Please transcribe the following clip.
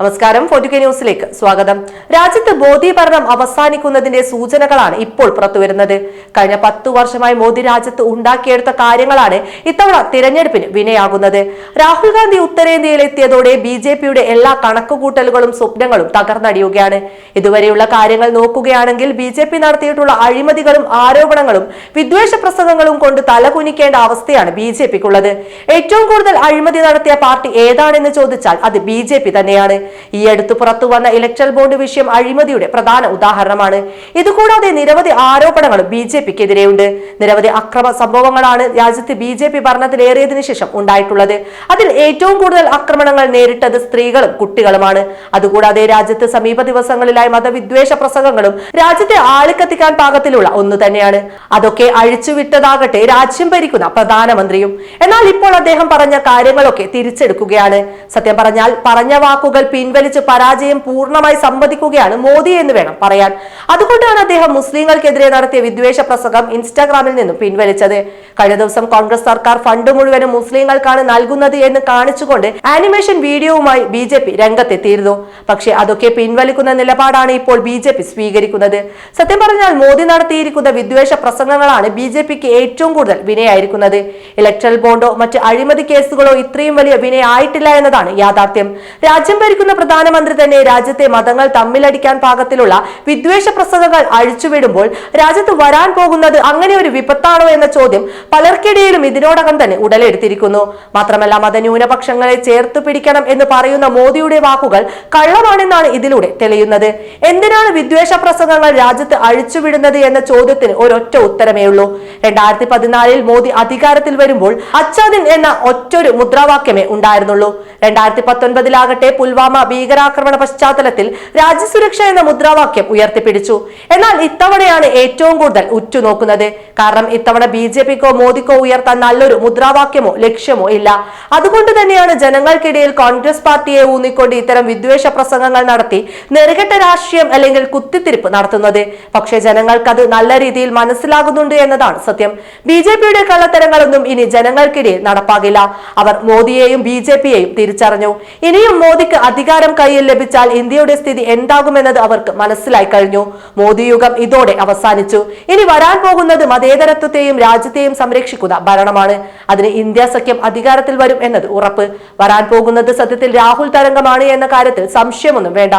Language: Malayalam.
നമസ്കാരം. ഫോർട്ടുകെ ന്യൂസിലേക്ക് സ്വാഗതം. രാജ്യത്ത് ഭരണം അവസാനിക്കുന്നതിന്റെ സൂചനകളാണ് ഇപ്പോൾ പുറത്തുവരുന്നത്. കഴിഞ്ഞ പത്തു വർഷമായി മോദി രാജ്യത്ത് ഉണ്ടാക്കിയെടുത്ത കാര്യങ്ങളാണ് ഇത്തവണ തിരഞ്ഞെടുപ്പിന് വിനയാകുന്നത്. രാഹുൽ ഗാന്ധി ഉത്തരേന്ത്യയിൽ എത്തിയതോടെ ബി ജെ പിയുടെ എല്ലാ കണക്കുകൂട്ടലുകളും സ്വപ്നങ്ങളും തകർന്നടിയുകയാണ്. ഇതുവരെയുള്ള കാര്യങ്ങൾ നോക്കുകയാണെങ്കിൽ ബി ജെ പി നടത്തിയിട്ടുള്ള അഴിമതികളും ആരോപണങ്ങളും വിദ്വേഷ പ്രസംഗങ്ങളും കൊണ്ട് തലകുനിക്കേണ്ട അവസ്ഥയാണ് ബി ജെ പിക്കുള്ളത്. ഏറ്റവും കൂടുതൽ അഴിമതി നടത്തിയ പാർട്ടി ഏതാണെന്ന് ചോദിച്ചാൽ അത് ബി ജെ പി തന്നെയാണ്. ഈ അടുത്ത് പുറത്തു വന്ന ഇലക്ട്രൽ ബോണ്ട് വിഷയം അഴിമതിയുടെ പ്രധാന ഉദാഹരണമാണ്. ഇതുകൂടാതെ നിരവധി ആരോപണങ്ങളും ബി ജെ പിക്കെതിരെയുണ്ട്. നിരവധി അക്രമ സംഭവങ്ങളാണ് രാജ്യത്ത് ബി ജെ പി ഭരണത്തിലേറിയതിനു ശേഷം ഉണ്ടായിട്ടുള്ളത്. അതിൽ ഏറ്റവും കൂടുതൽ ആക്രമണങ്ങൾ നേരിട്ടത് സ്ത്രീകളും കുട്ടികളുമാണ്. അതുകൂടാതെ രാജ്യത്ത് സമീപ ദിവസങ്ങളിലായി മതവിദ്വേഷ പ്രസംഗങ്ങളും രാജ്യത്തെ ആളിക്കത്തിക്കാൻ പാകത്തിലുള്ള ഒന്ന് തന്നെയാണ്. അതൊക്കെ അഴിച്ചുവിട്ടതാകട്ടെ രാജ്യം ഭരിക്കുന്ന പ്രധാനമന്ത്രിയും. എന്നാൽ ഇപ്പോൾ അദ്ദേഹം പറഞ്ഞ കാര്യങ്ങളൊക്കെ തിരിച്ചെടുക്കുകയാണ്. സത്യം പറഞ്ഞാൽ പറഞ്ഞ വാക്കുകൾ പിൻവലിച്ച് പരാജയം പൂർണമായി സമ്മതിക്കുകയാണ് മോദി എന്ന് വേണം പറയാൻ. അതുകൊണ്ടാണ് അദ്ദേഹം മുസ്ലിങ്ങൾക്കെതിരെ നടത്തിയ വിദ്വേഷ പ്രസംഗം ഇൻസ്റ്റാഗ്രാമിൽ നിന്നും പിൻവലിച്ചത്. കഴിഞ്ഞ ദിവസം കോൺഗ്രസ് സർക്കാർ ഫണ്ട് മുഴുവനും മുസ്ലിങ്ങൾക്കാണ് നൽകുന്നത് എന്ന് കാണിച്ചുകൊണ്ട് ആനിമേഷൻ വീഡിയോവുമായി ബി ജെ പി രംഗത്തെത്തിയിരുന്നു. പക്ഷേ അതൊക്കെ പിൻവലിക്കുന്ന നിലപാടാണ് ഇപ്പോൾ ബി ജെ പി സ്വീകരിക്കുന്നത്. സത്യം പറഞ്ഞാൽ മോദി നടത്തിയിരിക്കുന്ന വിദ്വേഷ പ്രസംഗങ്ങളാണ് ബി ജെ പിക്ക് ഏറ്റവും കൂടുതൽ വിനയായിരിക്കുന്നത്. ഇലക്ട്രൽ ബോണ്ടോ മറ്റ് അഴിമതി കേസുകളോ ഇത്രയും വലിയ വിനയായിട്ടില്ല എന്നതാണ് യാഥാർത്ഥ്യം. രാജ്യം ഭരിക്കുന്ന പ്രധാനമന്ത്രി തന്നെ രാജ്യത്തെ മതങ്ങൾ തമ്മിലടിക്കാൻ പാകത്തിലുള്ള വിദ്വേഷ പ്രസംഗങ്ങൾ അഴിച്ചുവിടുമ്പോൾ രാജ്യത്ത് വരാൻ പോകുന്നത് അങ്ങനെ ഒരു വിപത്താണോ എന്ന ചോദ്യം പലർക്കിടയിലും ഇതിനോടകം തന്നെ ഉടലെടുത്തിരിക്കുന്നു. മാത്രമല്ല മതന്യൂനപക്ഷങ്ങളെ ചേർത്ത് പിടിക്കണം എന്ന് പറയുന്ന മോദിയുടെ വാക്കുകൾ കള്ളമാണെന്നാണ് ഇതിലൂടെ തെളിയുന്നത്. എന്തിനാണ് വിദ്വേഷ പ്രസംഗങ്ങൾ രാജ്യത്ത് അഴിച്ചുവിടുന്നത് എന്ന ചോദ്യത്തിന് ഒരൊറ്റ ഉത്തരമേ ഉള്ളൂ. രണ്ടായിരത്തി പതിനാലിൽ മോദി അധികാരത്തിൽ വരുമ്പോൾ അച്ചാദിൻ എന്ന ഒറ്റൊരു മുദ്രാവാക്യമേ ഉണ്ടായിരുന്നുള്ളൂ. രണ്ടായിരത്തി പത്തൊൻപതിലാകട്ടെ പുൽവാമ ഭീകരാക്രമണ പശ്ചാത്തലത്തിൽ രാജ്യസുരക്ഷ എന്ന മുദ്രാവാക്യം ഉയർത്തിപ്പിടിച്ചു. എന്നാൽ ഇത്തവണയാണ് ഏറ്റവും കൂടുതൽ ഉറ്റുനോക്കുന്നത്. കാരണം ഇത്തവണ ബി ജെ പിക്കോ മോദിക്കോ ഉയർത്താൻ നല്ലൊരു മുദ്രാവാക്യമോ ലക്ഷ്യമോ ഇല്ല. അതുകൊണ്ട് തന്നെയാണ് ജനങ്ങൾക്കിടയിൽ കോൺഗ്രസ് പാർട്ടിയെ ഊന്നിക്കൊണ്ട് ഇത്തരം വിദ്വേഷ പ്രസംഗങ്ങൾ നടത്തി നെറുകെട്ട രാഷ്ട്രീയം അല്ലെങ്കിൽ കുത്തിത്തിരിപ്പ് നടത്തുന്നത്. പക്ഷേ ജനങ്ങൾക്കത് നല്ല രീതിയിൽ മനസ്സിലാകുന്നുണ്ട് എന്നതാണ് സത്യം. ബി ജെ പിയുടെ കള്ളത്തരങ്ങളൊന്നും ഇനി ജനങ്ങൾക്കിടയിൽ നടപ്പാകില്ല. അവർ മോദിയെയും ബി ജെ പിയെയും തിരിച്ചറിഞ്ഞു. ഇനിയും മോദിക്ക് അധികാരം കയ്യിൽ ലഭിച്ചാൽ ഇന്ത്യയുടെ സ്ഥിതി എന്താകുമെന്നത് അവർക്ക് മനസ്സിലായി കഴിഞ്ഞു. മോദി യുഗം ഇതോടെ അവസാനിച്ചു. ഇനി വരാൻ പോകുന്നത് മതേതരത്വത്തെയും രാജ്യത്തെയും സംരക്ഷിക്കുന്ന ഭരണമാണ്. അതിന് ഇന്ത്യ സഖ്യം അധികാരത്തിൽ വരും എന്നത് ഉറപ്പ്. വരാൻ പോകുന്നത് സത്യത്തിൽ രാഹുൽ തരംഗമാണ് എന്ന കാര്യത്തിൽ സംശയമൊന്നും വേണ്ട.